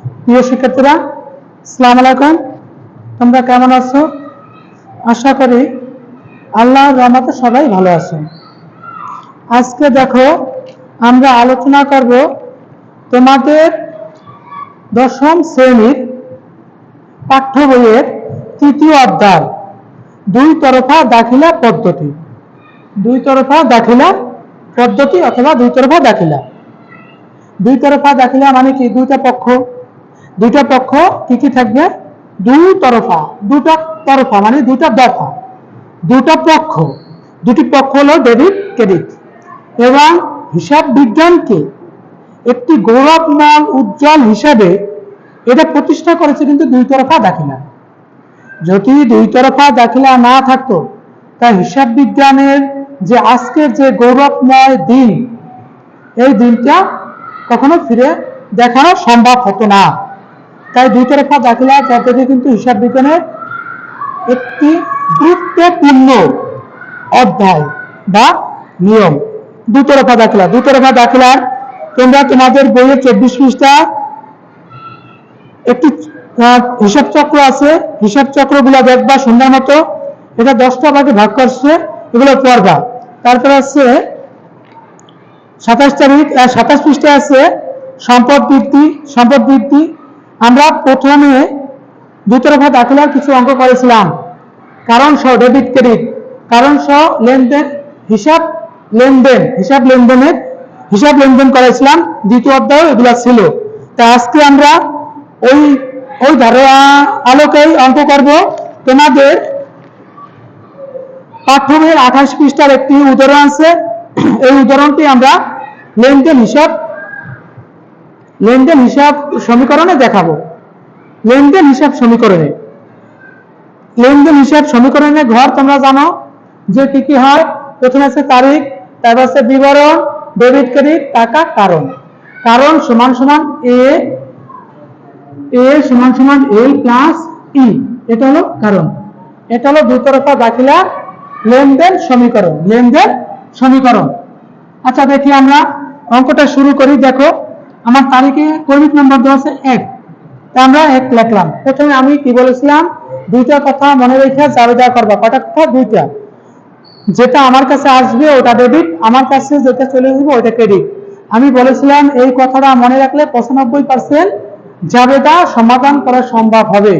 প্রিয় শিক্ষার্থীরা আসসালামু আলাইকুম। তোমরা কেমন আছো? আশা করি আল্লাহর রহমতে সবাই ভালো আছো। আজকে দেখো, আমরা আলোচনা করব তোমাদের দশম শ্রেণির পাঠ্য বইয়ের তৃতীয় অধ্যায়, দুই তরফা দাখিলা পদ্ধতি। দুই তরফা দাখিলা পদ্ধতি অথবা দুই তরফা দাখিলা। দুই তরফা দাখিলা মানে কি? দুইটা পক্ষ। দুইটা পক্ষ কি কি থাকবে? দুই তরফা দুটা তরফা মানে দুটা দফা। দুটা পক্ষ দুটি পক্ষ হলো ডেবিট ক্রেডিট এবং হিসাব বিজ্ঞানকে একটি গৌরবময় উজ্জ্বল হিসাবে এটা প্রতিষ্ঠা করেছে কিন্তু দুই তরফা দাখিলা। যদি দুই তরফা দাখিলা না থাকতো তা হিসাব বিজ্ঞানের যে আজকের যে গৌরবময় দিন, এই দিনটা কখনো ফিরে দেখানো সম্ভব হতো না। তাই দুই তরফা দাখিলা পদ্ধতি কিন্তু হিসাব বিজ্ঞানের একটি গুরুত্বপূর্ণ অধ্যায় বা নিয়ম। দুতরফা দাখিলা। দুতরফা দাখিলার তোমরা তোমাদের বইয়ের চব্বিশ পৃষ্ঠা একটি হিসাব চক্র আছে। হিসাব চক্রগুলো দেখবা সুন্দর মতো। এটা দশটা ভাগে ভাগ করছে। এগুলো পড়বা। তারপরে আছে সাতাশ তারিখ সাতাশ পৃষ্ঠা আছে সম্পদ বৃদ্ধি সম্পদ বৃদ্ধি আমরা প্রথমে দাখিলার কিছু অঙ্ক করেছিলাম। কারণ সহ ডেবিট ক্রেডিট কারণ সহ লেনদেন হিসাব লেনদেন, হিসাব লেনদেনের হিসাব লেনদেন করেছিলাম। দ্বিতীয় অধ্যায় এগুলা ছিল। তা আজকে আমরা ওই ওই ধারা আলোকেই অঙ্ক করব। তোমাদের পাঠ্যবইয়ের আঠাশ পৃষ্ঠার একটি উদাহরণ আছে। এই উদাহরণটি আমরা লেনদেন হিসাব লেনদেন হিসাব সমীকরণে দেখাবো। লেনদেন হিসাব সমীকরণে। লেনদেন হিসাব সমীকরণের ঘর তোমরা জানো যে কি কি হয়? প্রথমে আছে তারিখ, তারপর আছে বিবরণ, ডেবিট ক্রেডিট, টাকা, কারণ। কারণ সমান সমান এ এ সমান সমান এ প্লাস ই। এটা হলো কারণ। এটা হলো দুতরফা দাখিলা লেনদেন সমীকরণ। লেনদেন সমীকরণ। আচ্ছা দেখি আমরা অঙ্কটা শুরু করি, দেখো। আমার তারিখে কর্মিক নম্বর দেওয়া আছে এক। আমরা এক লিখলাম। প্রথমে আমি কি বলেছিলাম? দুইটা কথা মনে রেখে জাবেদা করবা। কটা কথা? দুইটা। যেটা আমার কাছে আসবে, ওটা ডেবিট আমার কাছে যেটা চলে আসবে ওটা ক্রেডিট আমি বলেছিলাম, এই কথাটা মনে রাখলে পঁচানব্বই পার্সেন্ট জাবেদা সমাধান করা সম্ভব হবে।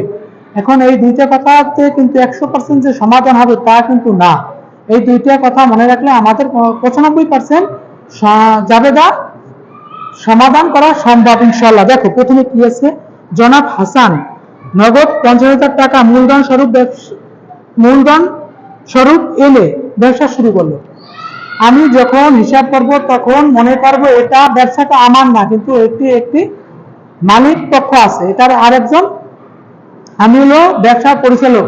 এখন এই দুইটা কথাতে কিন্তু একশো পার্সেন্ট যে সমাধান হবে, তা কিন্তু না। এই দুইটা কথা মনে রাখলে আমাদের পঁচানব্বই পার্সেন্ট জাবেদা সমাধান করা সম্ভব ইনশাল্লাহ দেখো, প্রথমে কি আছে? জনাব হাসান, নগদ পঞ্চাশ হাজার টাকা মূলধন স্বরূপ মূলধন স্বরূপ এলে ব্যবসা শুরু করল। আমি যখন হিসাব করব তখন মনে করব এটা ব্যবসাটা আমার না, কিন্তু একটি একটি মালিক পক্ষ আছে, এটার আরেকজন আমি হলো ব্যবসা পরিচালক,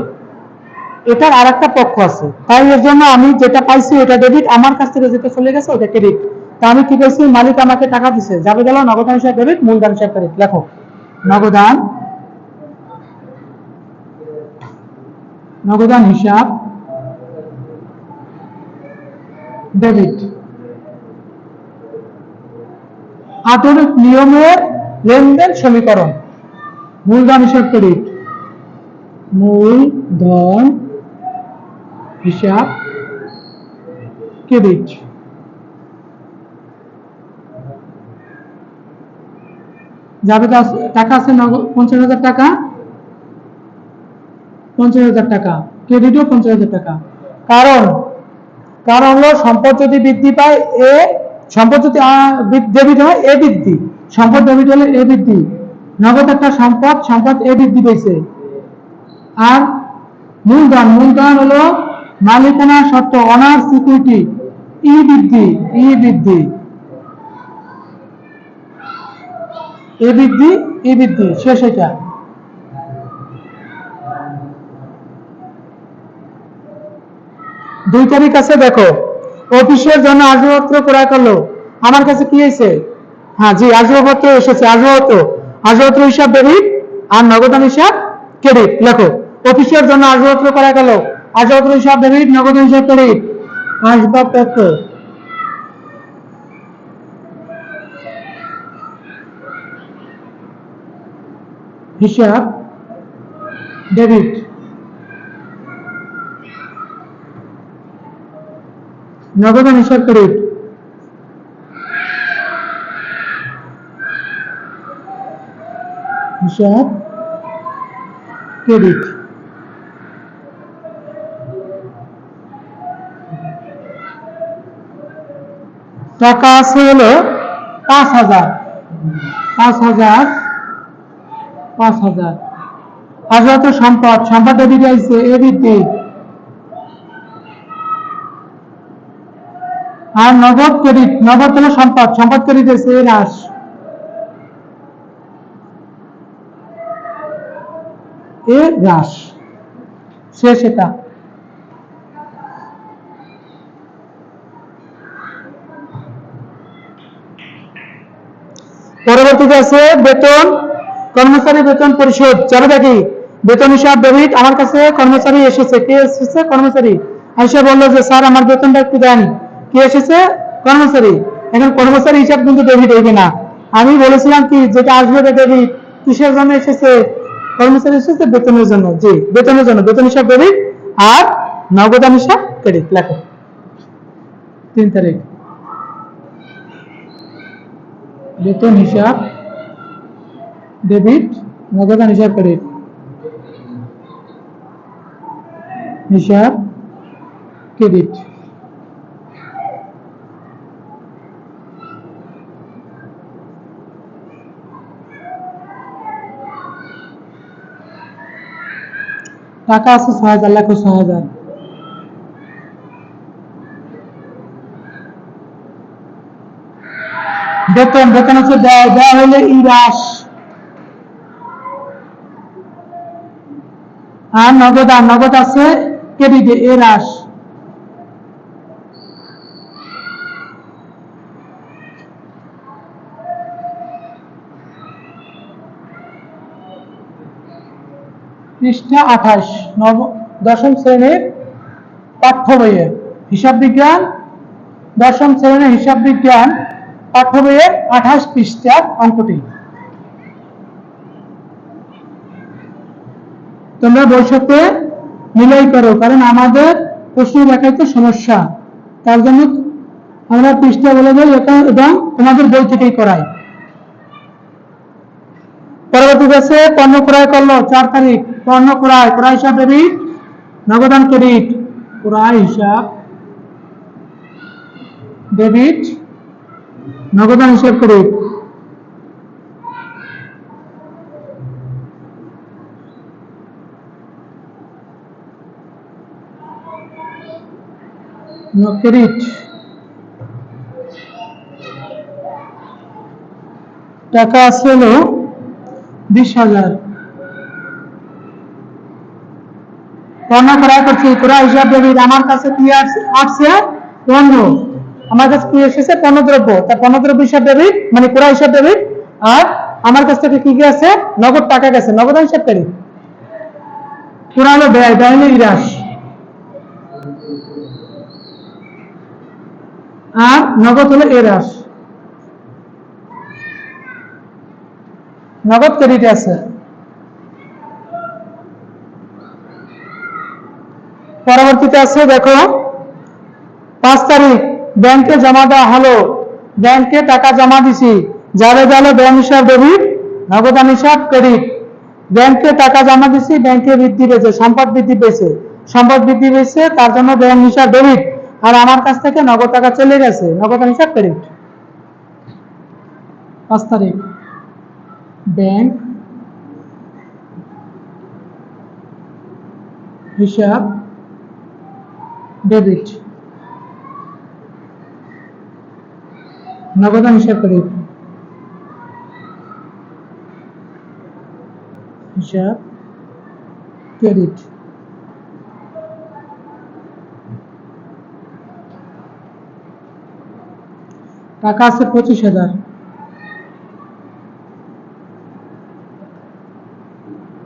এটার আর একটা পক্ষ আছে। তাই এর জন্য আমি যেটা পাইছি, এটা ডেবিট আমার কাছ থেকে যেটা চলে গেছে, ওটা ক্রেডিট তা আমি কি পাইছি মালিক আমাকে টাকা দিছে। যাবে গেল নগদান হিসাব ডেবিট মূলধন হিসাব ক্রেডিট লেখো। নগদান। নগদান হিসাব। ডেবিট। আটরিক নিয়মের লেনদেন সমীকরণ। মূলধন হিসাব ক্রেডিট। মূলধন হিসাব ক্রেডিট। তো টাকা আছে পঞ্চাশ হাজার টাকা? পঞ্চাশ হাজার টাকা। ক্রেডিটও পঞ্চাশ হাজার টাকা। কারণ কারণ হলো সম্পদ যদি বৃদ্ধি পায়, এ সম্পদ যদি ডেবিট হয়, এ বৃদ্ধি। সম্পদ ডেবিট হলে এ বৃদ্ধি। নগদ একটা সম্পদ সম্পদ এ বৃদ্ধি পেয়েছে আর মূলধন মূলধন হলো মালিকানা সত্ত্ব অনার সিকিউরিটি ই বৃদ্ধি ই বৃদ্ধি। এ বৃদ্ধি, ই বৃদ্ধি, শেষ এটা। দুই তারিখ আছে, দেখো। অফিসের জন্য আসবাবপত্র ক্রয় করল। আমার কাছে কি হয়েছে? হ্যাঁ জি, আসবাবপত্র এসেছে, আসবাবপত্র। আসবাবপত্র হিসাব ডেবিট আর নগদান হিসাব ক্রেডিট, লেখো। অফিসের জন্য আসবাবপত্র ক্রয় করল। আসবাবপত্র হিসাব ডেবিট নগদান হিসাব ক্রেডিট। আসবাবপত্র। হিসাব ডেবিট। নগদান হিসাব ক্রেডিট। হিসাব ক্রেডিট। টাকা আছে হলো পাঁচ হাজার। পাঁচ হাজার পাঁচ হাজার। হাজার সম্পদ সম্পদ ডেবিট আইছে এবিটি আর নগদ ক্রেডিট নগদ হলো সম্পদ সম্পদ ক্রেডিট আছে এ হ্রাস এ হ্রাস শেষ এটা পরবর্তীতে আছে বেতন কর্মচারী বেতন পরিশোধ। চলো দেখি বেতন হিসাব ডেবিট আমার কাছে কর্মচারী এসেছে। কে এসেছে? কর্মচারী। এসে বলল যে, স্যার, আমার বেতনটা একটু দেন। কে এসেছে? কর্মচারী। এখন কর্মচারী হিসাব কিন্তু ডেবিট হইবে না। আমি বলেছিলাম কি, যেটা আসবে এটা ডেবিট। কিসের জন্য এসেছে? কর্মচারী এসেছে বেতনের জন্য। জি, বেতনের জন্য। বেতন হিসাব ডেবিট আর নগদান হিসাব ক্রেডিট। লেখো। তিন তারিখ। বেতন হিসাব ডেবিট নগদান হিসাব ক্রেডিট হিসাব ক্রেডিট টাকা আছে ছয় হাজার লেখো ছয় হাজার বেতন বেতন হচ্ছে দেয় দেয় হলে ইরাস আর নগদ আর নগদ আছে। ক্রেডিটে এ হ্রাস পৃষ্ঠা আঠাশ, নব, দশম শ্রেণির পাঠ্য বইয়ের হিসাব বিজ্ঞান, দশম শ্রেণির হিসাব বিজ্ঞান পাঠ্য বইয়ের আঠাশ পৃষ্ঠার অঙ্কটি। তোমরা সাথে মিলাই করো, কারণ আমাদের প্রশ্ন দেখাইতে সমস্যা। তার জন্য আমরা পৃষ্ঠা বলে দেই এটা এবং তোমাদের বই থেকেই করাই। পরবর্তী আছে পণ্য ক্রয় করল, চার তারিখ। পণ্য ক্রয় ক্রয় হিসাব ডেবিট নগদান ক্রেডিট ক্রয় হিসাব ডেবিট নগদান হিসাব ক্রেডিট ক্রেডিট টাকা আছে হলো বিশ হাজার। পণ্য ক্রয় করছি ক্রয় হিসাব ডেবিট আমার কাছে কি আস- আসছে পণ্য। আমার কাছে কি এসেছে? পণ্য দ্রব্য তা পণ্য দ্রব্য হিসাব ডেবিট মানে ক্রয় হিসাব ডেবিট আর আমার কাছ থেকে কি কি আছে? নগদ টাকা গেছে, নগদ হিসাব ক্রেডিট পুরা হলো ব্যয় ব্যয় হলো আর নগদ হলো এরাস নগদ ক্রেডিট আছে। পরবর্তীতে আছে, দেখো, পাঁচ তারিখ, ব্যাংকে জমা দেওয়া হলো। ব্যাংকে টাকা জমা দিছি। যাবে গেল ব্যাংক হিসাব ডেবিট নগদান হিসাব ক্রেডিট ব্যাংকে টাকা জমা দিছি, ব্যাংকে বৃদ্ধি পেয়েছে, সম্পদ বৃদ্ধি পেয়েছে। সম্পদ বৃদ্ধি পেয়েছে, তার জন্য ব্যাংক হিসাব ডেবিট। আর আমার কাছ থেকে নগদ টাকা চলে গেছে। নগদান হিসাব ক্রেডিট পাঁচ তারিখ। ব্যাংক হিসাব ডেবিট। নগদ হিসাব ক্রেডিট হিসাব ক্রেডিট। টাকা আছে পঁচিশ হাজার।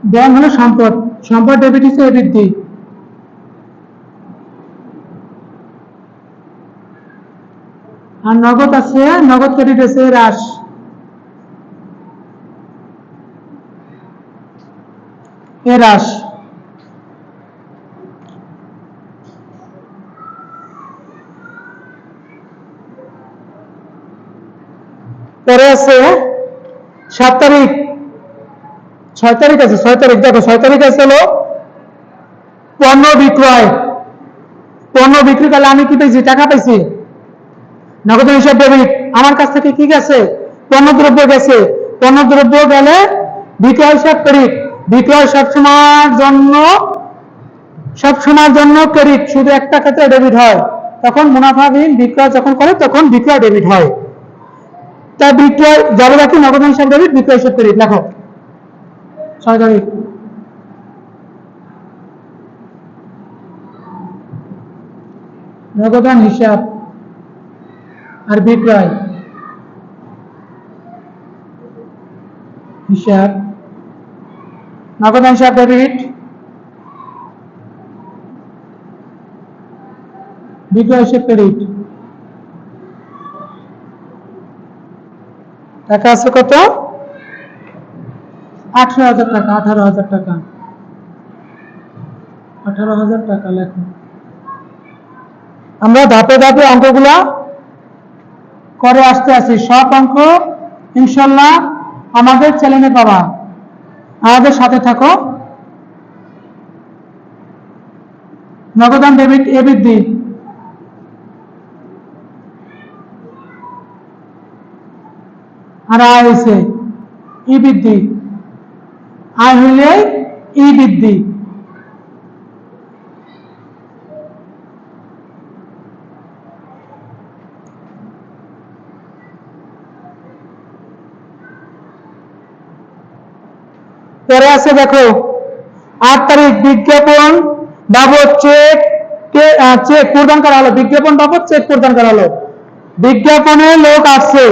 ব্যাংক হলো সম্পদ। সম্পদ ডেবিট হিসেবে বৃদ্ধি। আর নগদ আছে, নগদ ক্রেডিট আছে, হ্রাস। এ হ্রাস। পরে আছে সাত তারিখ। ছয় তারিখ আছে, ছয় তারিখ, দেখো, ছয় তারিখ আছে হলো পণ্য বিক্রয়। পণ্য বিক্রি করলে আমি কি পেয়েছি? টাকা পাইছি নগদ হিসাব ডেবিট। আমার কাছ থেকে কি গেছে? পণ্য দ্রব্য গেছে। পণ্য দ্রব্য গেলে বিক্রয় হিসাব ক্রেডিট। বিক্রয় সবসময়ের জন্য সবসময়ের জন্য ক্রেডিট। শুধু একটা ক্ষেত্রে ডেবিট হয়। তখন মুনাফাবিহীন বিক্রয় যখন করে, তখন বিক্রয় ডেবিট হয়। তাই বিক্রয় যাবে বাকি নগদ হিসাব ডেবিট বিক্রয় হিসাব ক্রেডিট লেখো তারিখ নগদান হিসাব আর বিক্রয়। হিসাব। নগদান হিসাব ডেবিট বিক্রয়, হিসাব, ক্রেডিট। টাকা আছে কত? আঠারো হাজার টাকা, আঠারো হাজার টাকা। আঠারো হাজার টাকা লেখো। আমরা ধাপে ধাপে অঙ্কগুলা করে আসতে আছি। সব অঙ্ক ইনশাল্লাহ আমাদের চ্যানেলে পাবা। আমাদের সাথে থাকো। নগদান ডেবিট এ বৃদ্ধি। আর হয়েছে। ই বৃদ্ধি। আয় হইলে ই বৃদ্ধি। পরে আছে দেখো, আট তারিখ বিজ্ঞাপন বাবদ চেক চেক প্রদান করা হলো। বিজ্ঞাপন বাবদ চেক প্রদান করা হলো। বিজ্ঞাপনে লোক আসছে।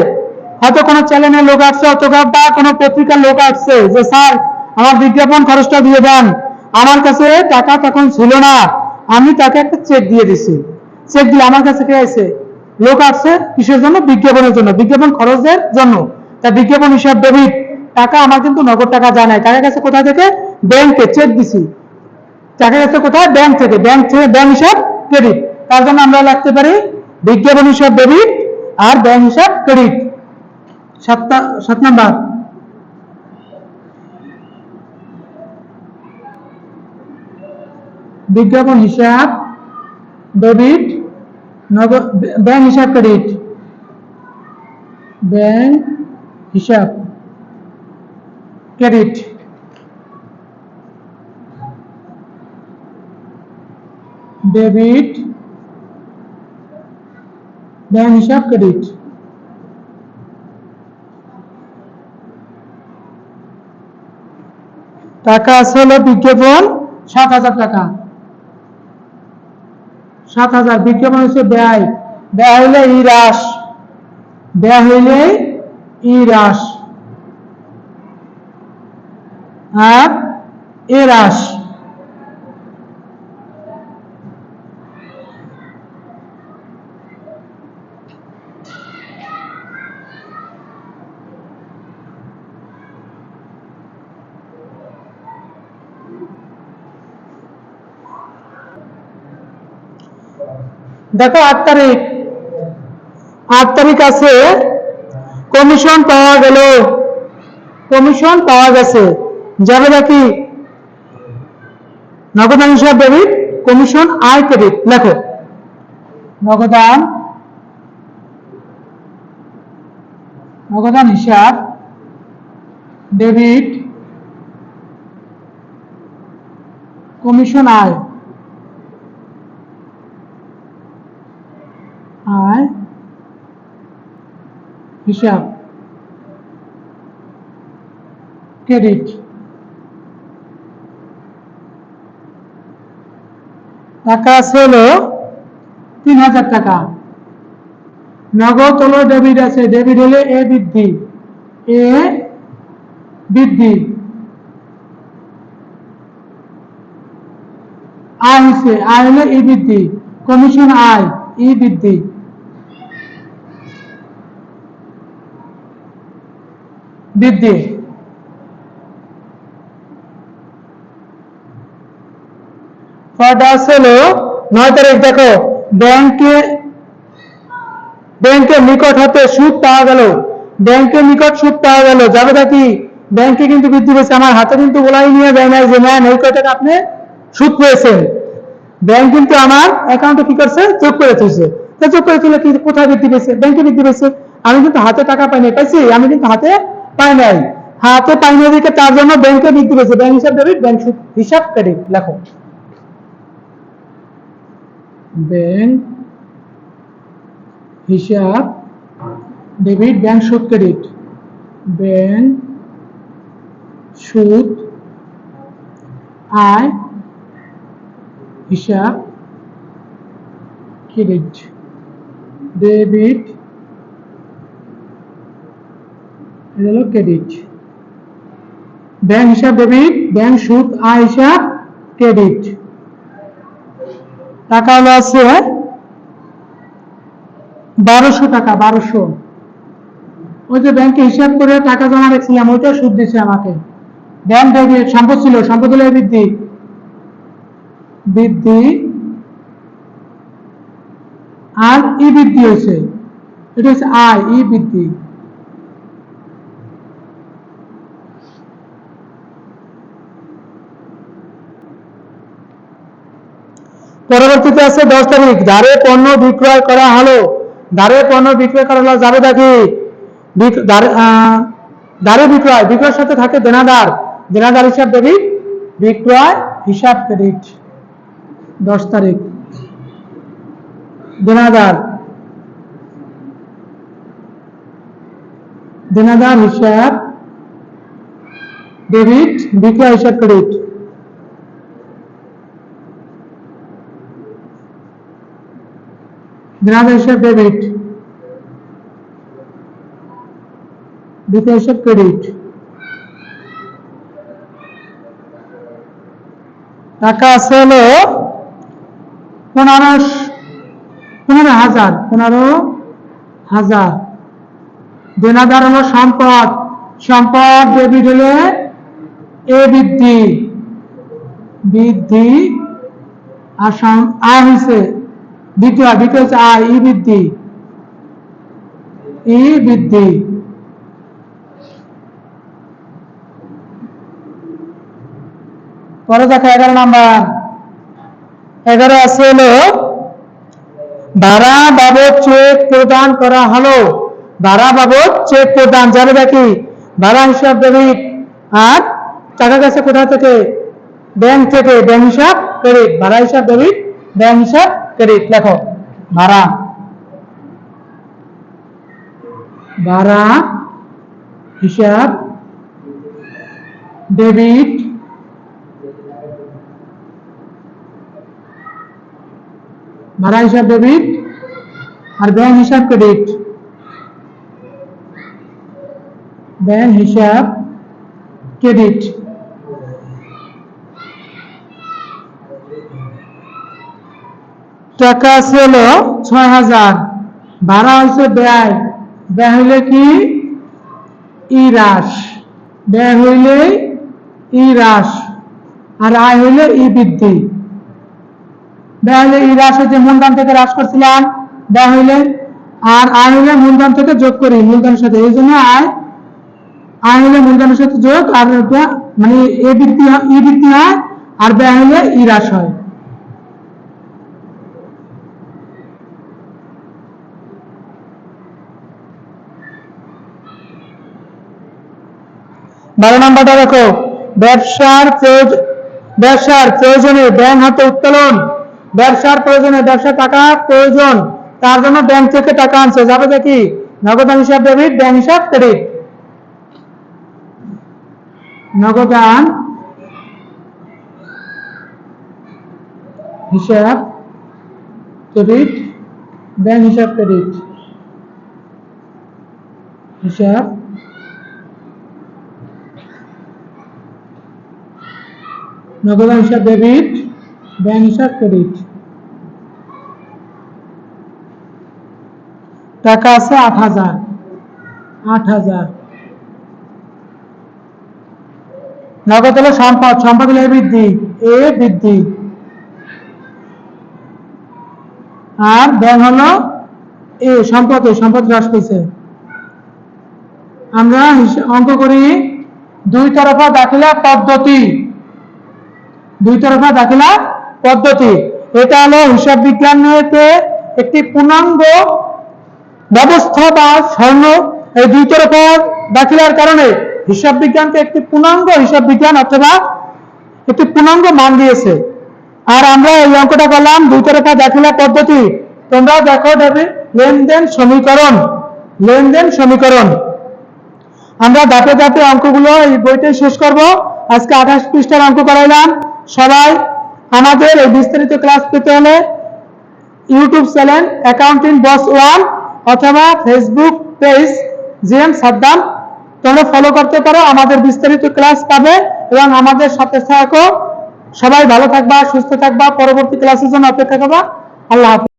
হয়তো কোনো চ্যানেলের লোক আসছে, অথবা বা কোনো পত্রিকার লোক আসছে যে, স্যার, আমার বিজ্ঞাপন খরচটা দিয়ে দেন। আমার কাছে টাকা তখন ছিল না। আমি তাকে একটা চেক দিয়ে দিছি। চেক দিয়ে আমার কাছে কে আছে লোক আসছে কিসের জন্য? বিজ্ঞাপনের জন্য। বিজ্ঞাপন খরচের জন্য। তা বিজ্ঞাপন হিসাব ডেবিট। টাকা আমার কিন্তু নগদ টাকা যায় নাই। টাকা গেছে কোথা থেকে? ব্যাংকে চেক দিছি। টাকা গেছে কোথায়? ব্যাংক থেকে। ব্যাংক থেকে ব্যাংক হিসাব ক্রেডিট তার জন্য আমরা লাগতে পারি বিজ্ঞাপন হিসাব ডেবিট আর ব্যাংক হিসাব ক্রেডিট। সাতটা, সাত নাম্বার। বিজ্ঞাপন হিসাব ডেবিট নগদ ব্যাংক হিসাব ক্রেডিট। ব্যাংক হিসাব ক্রেডিট। ডেবিট ব্যাংক হিসাব ক্রেডিট। টাকা আছে হলো বিজ্ঞাপন সাত হাজার টাকা। সাত হাজার। বিজ্ঞাপন হচ্ছে ব্যয়। ব্যয় হইলে ই হ্রাস ব্যয় হইলে ই হ্রাস আর এ হ্রাস দেখো আট তারিখ। আট তারিখ আছে কমিশন পাওয়া গেল। কমিশন পাওয়া গেছে। যাবে নাকি? নগদান হিসাব ডেবিট কমিশন আয় ক্রেডিট লেখো। নগদান নগদান হিসাব ডেবিট কমিশন আয়। আয় হিসাব ক্রেডিট টাকা আছে হলো তিন হাজার টাকা। নগদ হলো ডেবিট আছে ডেবিট হলে এ বৃদ্ধি এ বৃদ্ধি। আয় হচ্ছে, আয় হলে ই বৃদ্ধি কমিশন আয় ই বৃদ্ধি। বৃদ্ধি। হলো নয় তারিখ, দেখো, ব্যাংকে, ব্যাংকের নিকট হতে সুদ পাওয়া গেল। ব্যাংকের নিকট সুদ পাওয়া গেল। যাবে কি? ব্যাংকে কিন্তু বৃদ্ধি পেয়েছে। আমার হাতে কিন্তু বলাই নিয়ে দেয় নাই যে ম্যাম এই কয় টাকা আপনি সুদ পেয়েছেন। ব্যাংক কিন্তু আমার অ্যাকাউন্টে কি করছে? যোগ করে তুলছে। যোগ করে তুলে কি কোথায় বৃদ্ধি পেয়েছে? ব্যাংকে বৃদ্ধি পেয়েছে। আমি কিন্তু হাতে টাকা পাইনি। পাইছি? আমি কিন্তু হাতে পাই নাই হাতে পাই তার জন্য ব্যাংকে বৃদ্ধি পেয়েছে ব্যাংক হিসাব ডেবিট ব্যাংক হিসাব ক্রেডিট লেখো। ব্যাংক হিসাব ডেবিট ব্যাংক সুদ ক্রেডিট ব্যাংক সুদ আয় হিসাব ক্রেডিট ডেবিট এটা হলো ক্রেডিট ব্যাংক হিসাব ডেবিট ব্যাংক সুদ আয় হিসাব ক্রেডিট টাকা হলো আছে বারোশো টাকা, বারোশো। ওই যে ব্যাংকে হিসাব করে টাকা জমা রেখেছিলাম ওইটা সুদ দিছে আমাকে। ব্যাংক ডেবিট সম্পদ ছিল সম্পদ হলো বৃদ্ধি। বৃদ্ধি আর ই বৃদ্ধি হয়েছে। এটা হচ্ছে আয়, ই বৃদ্ধি। পরবর্তীতে আছে দশ তারিখ। ধারে পণ্য বিক্রয় করা হলো। ধারে পণ্য বিক্রয় করা হলো, যাবে বিক- ধারে বিক্রয়, বিক্রয়ের সাথে থাকে দেনাদার। দেনাদার হিসাব দেবি বিক্রয় হিসাব ক্রেডিট দশ তারিখ। দেনাদার। দেনাদার হিসাব ডেবিট বিক্রয় হিসাব ক্রেডিট হিসাব ডেবিট হিসাব ক্রেডিট টাকা আছে হলো পনেরো পনেরো হাজার পনেরো হাজার। দেনাদার হলো সম্পদ। সম্পদ ডেবিট হলে এ বৃদ্ধি। বৃদ্ধি আর হয়েছে দ্বিতীয় দ্বিতীয় হচ্ছে আয় ই বৃদ্ধি। ই বৃদ্ধি। পরে দেখো এগারো নাম্বার। এগারো আছে হলো ভাড়া বাবদ চেক প্রদান করা হলো। ভাড়া বাবদ চেক প্রদান যাবে দেখি ভাড়া হিসাব ডেবিট আর টাকা গেছে কোথা থেকে? ব্যাংক থেকে, ব্যাংক হিসাব ক্রেডিট ভাড়া হিসাব ডেবিট ব্যাংক হিসাব ক্রেডিট লেখো ভাড়া ভাড়া হিসাব ডেবিট ভাড়া হিসাব ডেবিট আর ব্যাংক হিসাব ক্রেডিট ব্যাংক হিসাব ক্রেডিট টাকা আছে হলো ছয় হাজার। ভাড়া হচ্ছে ব্যয়। ব্যয় হইলে কি? ই হ্রাস। ব্যয় হইলে ই হ্রাস। আর আয় হইলে ই বৃদ্ধি। ব্যয় হইলে ই হ্রাস হচ্ছে মূলধন থেকে হ্রাস করছিলাম। ব্যয় হইলে আর আয় হইলে মূলধন থেকে যোগ করি, মূলধনের সাথে। এই জন্য আয় আয় হইলে মূলধনের সাথে যোগ, আর মানে এ বৃদ্ধি ই বৃদ্ধি হয়, আর ব্যয় হইলে ই হ্রাস হয়। বারো নম্বরটা দেখো। ব্যবসার ব্যবসার প্রয়োজনে ব্যাংক হতে উত্তোলন। ব্যবসার প্রয়োজনে ব্যবসা টাকা প্রয়োজন। তার জন্য ব্যাংক থেকে টাকা আনছে। যাবে দেখি নগদান হিসাব ডেবিট, ব্যাংক হিসাব ক্রেডিট। নগদান হিসাব ক্রেডিট, ব্যাংক হিসাব ক্রেডিট। হিসাব হিসাব ডেবিট ব্যাংক ক্রেডিট টাকা আছে আট হাজার আট হাজার। নগদ হলো সম্পদ সম্পদ হলো বৃদ্ধি, এ বৃদ্ধি। আর ব্যাং হলো এ, সম্পদ সম্পদ হ্রাস পেয়েছে। আমরা অঙ্ক করি, দুই তরফা দাখিলা পদ্ধতি। দুই তরফা দাখিলা পদ্ধতি। এটা হলো হিসাব বিজ্ঞানেতে একটি পূর্ণাঙ্গ ব্যবস্থা বা স্বর্ণ এই দুই তরফা দাখিলার কারণে হিসাব বিজ্ঞানকে একটি পূর্ণাঙ্গ হিসাব বিজ্ঞান অথবা একটি পূর্ণাঙ্গ মান দিয়েছে। আর আমরা এই অঙ্কটা করলাম দুই তরফা দাখিলা পদ্ধতি। তোমরা দেখো লেনদেন সমীকরণ লেনদেন সমীকরণ। আমরা ধাপে ধাপে অঙ্কগুলো এই বইতে শেষ করব। আজকে আঠাশ পৃষ্ঠার অঙ্ক করাইলাম। সবাই, আমাদের এই বিস্তারিত ক্লাস পেতে হলে YouTube channel accounting boss one অথবা Facebook page G M Saddam. তোমরা ফলো করতে পারো, আমাদের বিস্তারিত ক্লাস পাবে এবং আমাদের সাথে থাকো। সবাই ভালো থাকবা, সুস্থ থাকবা, পরবর্তী ক্লাসের জন্য অপেক্ষা করবা। আল্লাহ হাফেজ।